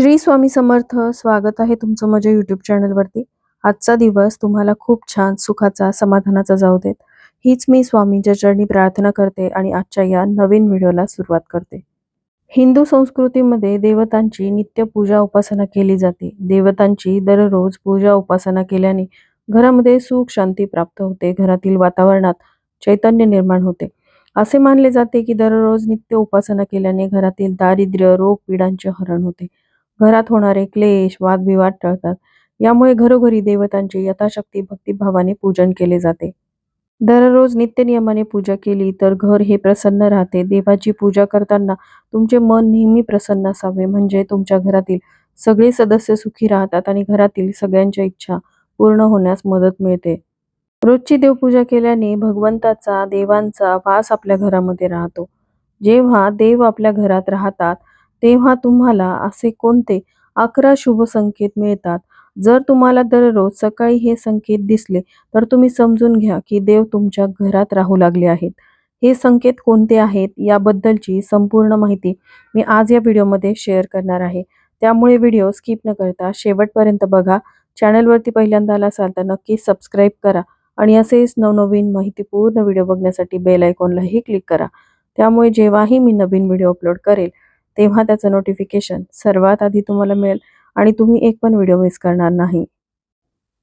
श्री स्वामी समर्थ स्वागत आहे तुमचं माझ्या यूट्यूब चॅनलवरती आजचा दिवस तुम्हाला खूप छान सुखाचा समाधानाचा जाऊ देत. हीच मी स्वामींच्या चरणी प्रार्थना करते आणि आजच्या या नवीन व्हिडिओला सुरुवात करते. हिंदू संस्कृतीमध्ये देवतांची नित्य पूजा उपासना केली जाते. देवतांची दररोज पूजा उपासना केल्याने घरामध्ये सुख शांती प्राप्त होते. घरातील वातावरणात चैतन्य निर्माण होते. असे मानले जाते की दररोज नित्य उपासना केल्याने घरातील दारिद्र्य रोग पिढांचे हरण होते. घरात होणारे क्लेश वादविवाद टळतात. यामुळे घरोघरी देवतांचे यथाशक्ती भक्तिभावाने पूजन केले जाते. दररोज नित्यनियमाने पूजा केली तर घर हे प्रसन्न राहते. देवाची पूजा करताना तुमचे मन नेहमी प्रसन्न असावे. म्हणजे तुमच्या घरातील सगळे सदस्य सुखी राहतात आणि घरातील सगळ्यांच्या इच्छा पूर्ण होण्यास मदत मिळते. रोजची देवपूजा केल्याने भगवंताचा देवांचा वास आपल्या घरामध्ये राहतो. जेव्हा देव आपल्या घरात राहतात तेव्हा तुम्हाला असे कोणते अकरा शुभ संकेत मिळतात? जर तुम्हाला दररोज सकाळी हे संकेत दिसले तर तुम्ही समजून घ्या की देव तुमच्या घरात राहू लागले आहेत. हे संकेत कोणते आहेत याबद्दलची संपूर्ण माहिती मी आज या व्हिडिओमध्ये शेअर करणार आहे. त्यामुळे व्हिडिओ स्किप न करता शेवटपर्यंत बघा. चॅनलवरती पहिल्यांदा आला असाल तर नक्की सबस्क्राईब करा आणि असेच नवनवीन माहितीपूर्ण व्हिडिओ बघण्यासाठी बेल आयकॉनलाही क्लिक करा. त्यामुळे जेव्हाही मी नवीन व्हिडिओ अपलोड करेल तेव्हा त्याचं नोटिफिकेशन सर्वात आधी तुम्हाला मिळेल आणि तुम्ही एक पण व्हिडिओ मिस करणार नाही.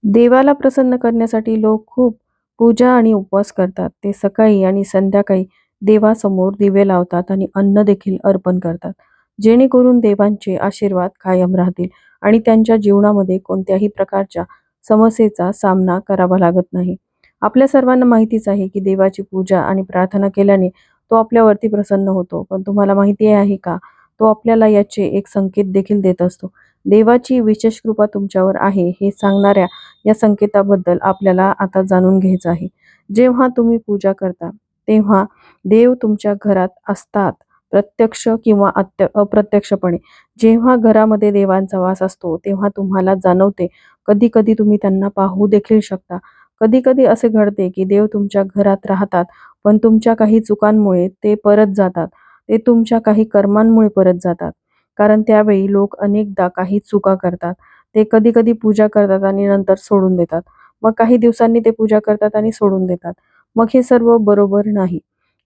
देवाला प्रसन्न करण्यासाठी लोक खूप पूजा आणि उपवास करतात. ते सकाळी आणि संध्याकाळी देवासमोर दिवे लावतात आणि अन्न देखील अर्पण करतात. जेणेकरून देवांचे आशीर्वाद कायम राहतील आणि त्यांच्या जीवनामध्ये कोणत्याही प्रकारच्या समस्येचा सामना करावा लागत नाही. आपल्या सर्वांना माहितीच आहे की देवाची पूजा आणि प्रार्थना केल्याने तो आपल्यावरती प्रसन्न होतो. पण तुम्हाला माहिती आहे का? तो आपल्याला याचे एक संकेत देखील देत असतो. देवाची विशेष कृपा तुमच्यावर आहे हे सांगणाऱ्या या संकेताबद्दल आपल्याला आता जाणून घ्यायचं आहे. जेव्हा तुम्ही पूजा करता तेव्हा देव तुमच्या घरात असतात प्रत्यक्ष किंवा अत्य अप्रत्यक्षपणे. जेव्हा घरामध्ये देवांचा वास असतो तेव्हा तुम्हाला जाणवते कधी कधी तुम्ही त्यांना पाहू देखील शकता. कधी कधी असे घडते की देव तुमच्या घरात राहतात पण तुमच्या काही चुकांमुळे ते परत जातात. ते तुमच्या काही कर्मांमुळे परत जातात. कारण त्यावेळी लोक अनेकदा काही चुका करतात. ते कधी कधी पूजा करतात आणि नंतर सोडून देतात. मग काही दिवसांनी ते पूजा करतात आणि सोडून देतात. मग हे सर्व बरोबर नाही.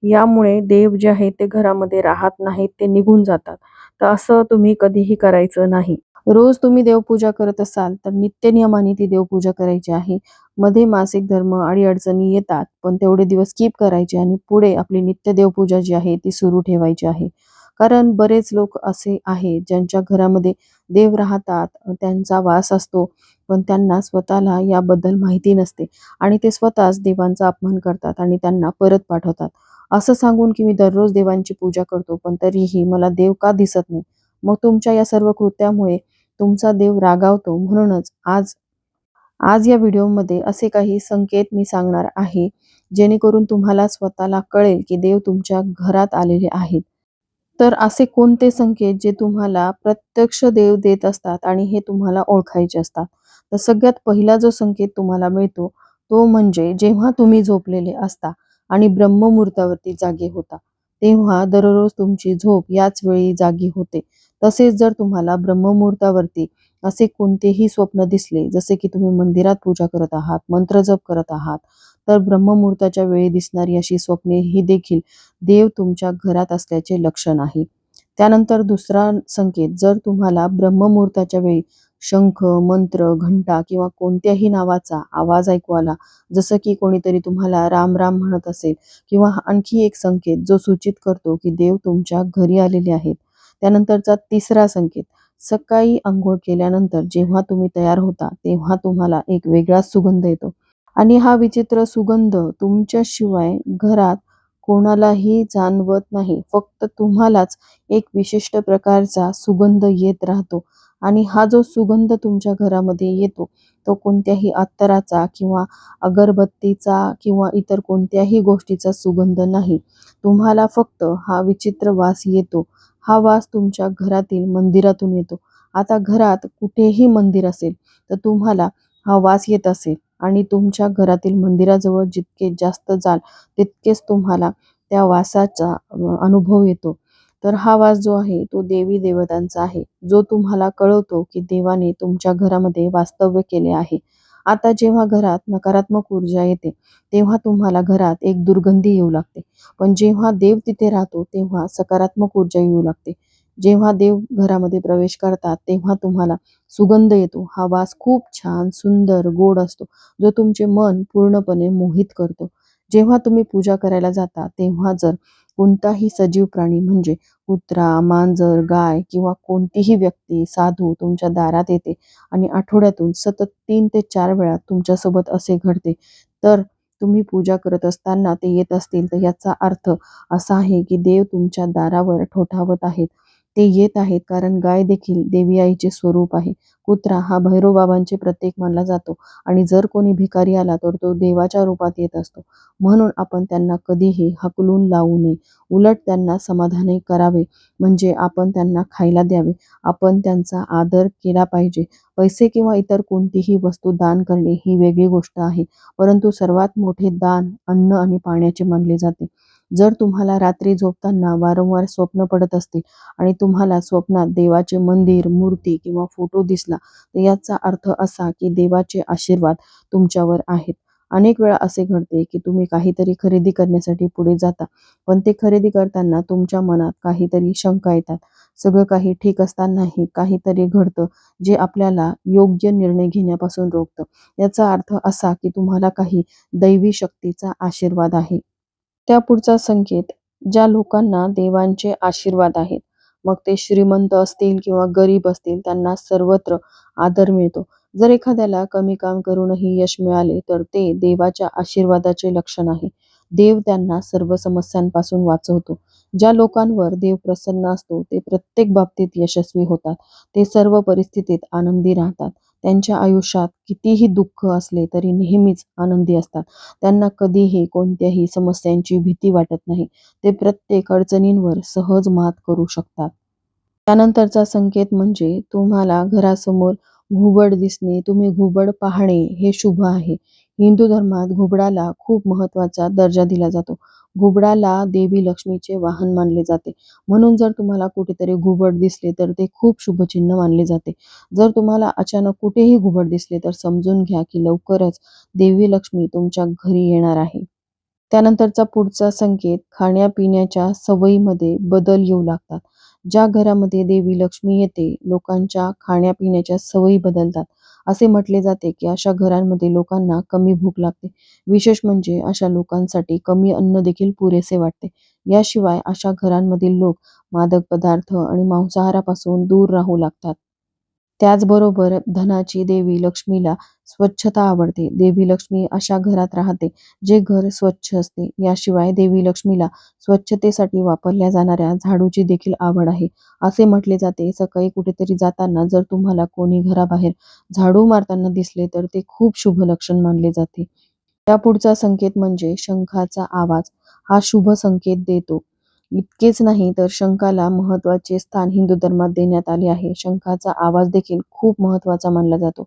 यामुळे देव जे आहेत ते घरामध्ये राहत नाहीत ते निघून जातात. तर असं तुम्ही कधीही करायचं नाही. रोज तुम्ही देवपूजा करत असाल तर नित्य नियमाने ती देवपूजा करायची आहे. मध्ये मासिक धर्म आणि अडचणी येतात पण तेवढे दिवस कीप करायचे आणि पुढे आपली नित्य देवपूजा जी आहे ती सुरू ठेवायची आहे. कारण बरेच लोक असे आहेत ज्यांच्या घरामध्ये देव राहतात त्यांचा वास असतो पण त्यांना स्वतःला याबद्दल माहिती नसते आणि ते स्वतःच देवांचा अपमान करतात आणि त्यांना परत पाठवतात. असं सांगून की मी दररोज देवांची पूजा करतो पण तरीही मला देव का दिसत नाही? मग तुमच्या या सर्व कृत्यामुळे तुमचा देव रागावतो म्हणूनच आज आज या व्हिडिओमध्ये असे काही संकेत मी सांगणार आहे जेणेकरून तुम्हाला स्वतःला कळेल की देव तुमच्या घरात आलेले आहेत. तर असे कोणते संकेत जे तुम्हाला प्रत्यक्ष देव देत असतात आणि हे तुम्हाला ओळखायचे असतात? तर सगळ्यात पहिला जो संकेत तुम्हाला मिळतो तो म्हणजे जेव्हा तुम्ही झोपलेले असता आणि ब्रह्ममुहूर्तावरती जागे होता तेव्हा दररोज तुमची झोप याच वेळी जागी होते. तसेच जर तुम्हाला ब्रह्ममुहूर्तावरती असे कोणतेही स्वप्न दिसले जसे की तुम्ही मंदिरात पूजा करत आहात मंत्र जप करत आहात तर ब्रह्ममुहूर्ताच्या वेळी दिसणारी अशी स्वप्ने ही देखील देव तुमच्या घरात असल्याचे लक्षण आहे. त्यानंतर दुसरा संकेत जर तुम्हाला ब्रह्ममुहूर्ताच्या वेळी शंख मंत्र घंटा किंवा कोणत्याही नावाचा आवाज ऐकू आला जसं की कोणीतरी तुम्हाला राम राम म्हणत असेल किंवा आणखी एक संकेत जो सूचित करतो की देव तुमच्या घरी आलेले आहेत त्यानंतरचा तिसरा संकेत. सकाळी अंघोळ केल्यानंतर जेव्हा तुम्ही तयार होता तेव्हा तुम्हाला एक वेगळा सुगंध येतो. आणि हा विचित्र सुगंध तुमच्याशिवाय घरात कोणालाही जाणवत नाही. फक्त तुम्हालाच एक विशिष्ट प्रकारचा सुगंध येत राहतो. आणि हा जो सुगंध तुमच्या घरामध्ये येतो तो कोणत्याही अत्तराचा किंवा अगरबत्तीचा किंवा इतर कोणत्याही गोष्टीचा सुगंध नाही. तुम्हाला फक्त हा विचित्र वास येतो. हा वास तुमच्या घरातील मंदिरातून येतो. आता घरात कुठेही मंदिर असेल तर तुम्हाला हा वास येत असेल आणि तुमच्या घरातील मंदिराजवळ जितके जास्त जाल तितकेच तुम्हाला त्या वासाचा अनुभव येतो. तर हा वास जो आहे तो देवी देवतांचा आहे. जो तुम्हाला कळवतो की देवाने तुमच्या घरामध्ये वास्तव्य केले आहे. आता जेव्हा घरात नकारात्मक ऊर्जा येते तेव्हा तुम्हाला घरात एक दुर्गंधी येऊ लागते. पण जेव्हा देव तिथे राहतो तेव्हा सकारात्मक ऊर्जा येऊ लागते. जेव्हा देव घरामध्ये प्रवेश करतात तेव्हा तुम्हाला सुगंध येतो. हा वास खूप छान सुंदर गोड असतो जो तुमचे मन पूर्णपणे मोहित करतो. जेव्हा तुम्ही पूजा करायला जाता तेव्हा जर कोणताही सजीव प्राणी म्हणजे कुत्रा मांजर गाय किंवा कोणतीही व्यक्ती साधू तुमच्या दारात येते आणि आठवड्यातून सतत तीन ते चार वेळा तुमच्यासोबत असे घडते. तर तुम्ही पूजा करत असताना ते येत असतील तर याचा अर्थ असा आहे की देव तुमच्या दारावर ठोठावत आहेत. ते येत आहेत कारण गाय देखील देवी आईचे स्वरूप आहे. कुत्रा हा भैरोबाबांचे प्रत्येक मानला जातो आणि जर कोणी भिकारी आला तर तो देवाच्या रूपात येत असतो. म्हणून आपण त्यांना कधीही हकलून लावू नये. उलट त्यांना समाधानही करावे. म्हणजे आपण त्यांना खायला द्यावे. आपण त्यांचा आदर केला पाहिजे. पैसे किंवा इतर कोणतीही वस्तू दान करणे ही वेगळी गोष्ट आहे. परंतु सर्वात मोठे दान अन्न आणि पाण्याचे मानले जाते. जर तुम्हाला रात्री झोपताना वारंवार स्वप्न पडत असतील आणि तुम्हाला स्वप्नात देवाचे मंदिर मूर्ती किंवा फोटो दिसला तर याचा अर्थ असा की देवाचे आशीर्वाद तुमच्यावर आहेत. अनेक वेळा असे घडते की तुम्ही काहीतरी खरेदी करण्यासाठी पुढे जाता पण ते खरेदी करताना तुमच्या मनात काहीतरी शंका येतात. सगळं काही ठीक असतानाही काहीतरी घडतं जे आपल्याला योग्य निर्णय घेण्यापासून रोखतं. याचा अर्थ असा की तुम्हाला काही दैवी शक्तीचा आशीर्वाद आहे. त्या पुढचा संकेत ज्या लोकांना देवांचे आशीर्वाद आहेत. मग ते श्रीमंत असतील किंवा गरीब असतील त्यांना सर्वत्र आदर मिळतो. जर एखाद्याला कमी काम करूनही यश मिळाले तर ते देवाच्या आशीर्वादाचे लक्षण आहे. देव त्यांना सर्व समस्यांपासून वाचवतो. ज्या लोकांवर देव प्रसन्न असतो ते प्रत्येक बाबतीत यशस्वी होतात. ते सर्व परिस्थितीत आनंदी राहतात. त्यांच्या आयुष्यात कितीही दुःख असले तरी नेहमीच आनंदी असतात. त्यांना कधीही कोणत्याही समस्यांची भीती वाटत नाही. ते प्रत्येक अडचणींवर सहज मात करू शकतात. त्यानंतरचा संकेत म्हणजे तुम्हाला घरासमोर घुबड दिसणे तुम्ही घुबड पाहणे हे शुभ आहे. हिंदू धर्मात घुबडाला खूप महत्त्वाचा दर्जा दिला जातो. घुबडाला देवी लक्ष्मीचे वाहन मानले जाते. म्हणून जर तुम्हाला कुठेतरी घुबड दिसले तर ते खूप शुभचिन्ह मानले जाते. जर तुम्हाला अचानक कुठेही घुबड दिसले तर समजून घ्या की लवकरच देवी लक्ष्मी तुमच्या घरी येणार आहे. त्यानंतरचा पुढचा संकेत खाण्यापिण्याच्या सवयीमध्ये बदल येऊ लागतात. ज्या घरामध्ये देवी लक्ष्मी येते लोकांच्या खाण्यापिण्याच्या सवयी बदलतात. असे म्हटले जाते की अशा घरांमध्ये लोकांना कमी भूक लागते. विशेष म्हणजे अशा लोकांसाठी कमी अन्न देखील पुरेसे वाटते. याशिवाय अशा घरांमधील लोक मादक पदार्थ आणि मांसाहारापासून दूर राहू लागतात. त्याचबरोबर धनाची देवी लक्ष्मीला स्वच्छता आवडते. देवी लक्ष्मी अशा घरात राहते जे घर स्वच्छ असते. याशिवाय देवी लक्ष्मीला स्वच्छतेसाठी वापरल्या जाणाऱ्या झाडूची देखील आवड आहे. असे म्हटले जाते सकाळी कुठेतरी जाताना जर तुम्हाला कोणी घराबाहेर झाडू मारताना दिसले तर ते खूप शुभ लक्षण मानले जाते. त्या पुढचा संकेत म्हणजे शंखाचा आवाज. हा शुभ संकेत देतो. इतकेच नाही तर शंखाला महत्त्वाचे स्थान हिंदू धर्मात देण्यात आले आहे. शंखाचा आवाज देखील खूप महत्त्वाचा मानला जातो.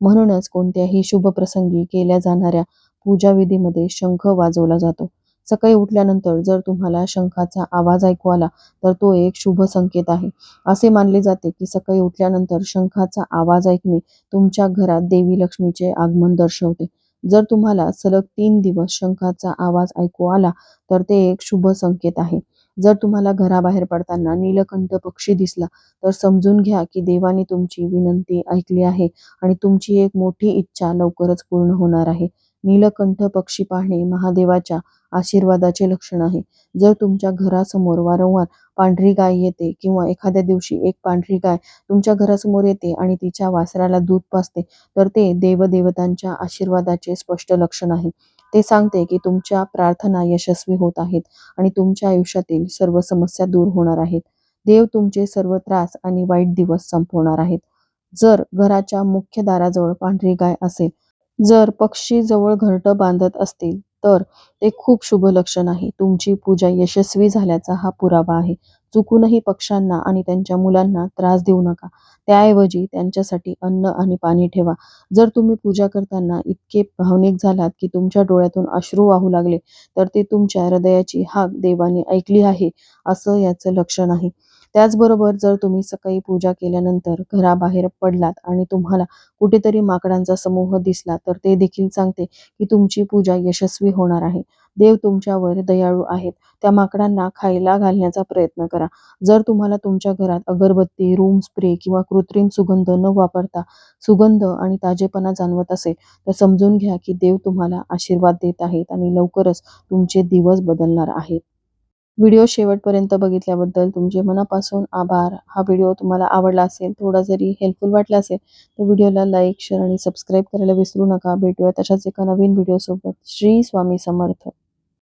म्हणूनच कोणत्याही शुभ प्रसंगी केल्या जाणाऱ्या पूजाविधीमध्ये शंख वाजवला जातो. सकाळी उठल्यानंतर जर तुम्हाला शंखाचा आवाज ऐकू आला तर तो एक शुभ संकेत आहे. असे मानले जाते की सकाळी उठल्यानंतर शंखाचा आवाज ऐकणे तुमच्या घरात देवी लक्ष्मीचे आगमन दर्शवते. जर तुम्हाला सलग तीन दिवस शंखाचा आवाज ऐकू आला तर ते एक शुभ संकेत आहे. जर तुम्हाला घराबाहेर पडताना नीलकंठ पक्षी दिसला तर समजून घ्या की देवाने तुमची विनंती ऐकली आहे आणि तुमची एक मोठी इच्छा लवकरच पूर्ण होणार आहे. नीलकंठ पक्षी पाहणे महादेवाच्या आशीर्वादाचे लक्षण आहे. जर तुमच्या घरासमोर वारंवार पांढरी गाय येते किंवा एखाद्या दिवशी एक पांढरी गाय तुमच्या घरासमोर येते आणि तिच्या वासराला दूध पाजते तर ते देवदेवतांच्या आशीर्वादाचे स्पष्ट लक्षण आहे. ते सांगते की तुमच्या प्रार्थना यशस्वी होत आहेत आणि तुमच्या आयुष्यातील सर्व समस्या दूर होणार आहेत. देव तुमचे सर्व त्रास आणि वाईट दिवस संपवणार आहेत. जर घराच्या मुख्य दाराजवळ पांढरी गाय असेल जर पक्षी जवळ घरटं बांधत असतील तर ते खूप शुभ लक्षण आहे. तुमची पूजा यशस्वी झाल्याचा हा पुरावा आहे. चुकूनही पक्ष्यांना आणि त्यांच्या मुलांना त्रास देऊ नका. त्याऐवजी त्यांच्यासाठी अन्न आणि पाणी ठेवा. जर तुम्ही पूजा करताना इतके भावनिक झालात की तुमच्या डोळ्यातून अश्रू वाहू लागले तर ते तुमच्या हृदयाची हाक देवाने ऐकली आहे असं याचं लक्षण आहे. त्याचबरोबर जर तुम्ही सकाळी पूजा केल्यानंतर घराबाहेर पडलात आणि तुम्हाला कुठेतरी माकडांचा समूह दिसला तर ते देखील सांगते की तुमची पूजा यशस्वी होणार आहे. देव तुमच्यावर दयाळू आहेत. त्या माकडांना खायला घालण्याचा प्रयत्न करा. जर तुम्हाला तुमच्या घरात अगरबत्ती रूम स्प्रे किंवा कृत्रिम सुगंध न वापरता सुगंध आणि ताजेपणा जाणवत असेल तर समजून घ्या की देव तुम्हाला आशीर्वाद देत आहेत आणि लवकरच तुमचे दिवस बदलणार आहेत. व्हिडिओ शेवटपर्यंत बघितल्याबद्दल तुमचे मनापासून आभार. हा व्हिडिओ तुम्हाला आवडला असेल थोडा जरी हेल्पफुल वाटला असेल तर व्हिडिओला लाईक शेअर आणि सबस्क्राईब करायला विसरू नका. भेटूया तशाच एका नवीन व्हिडिओसोबत. श्री स्वामी समर्थ.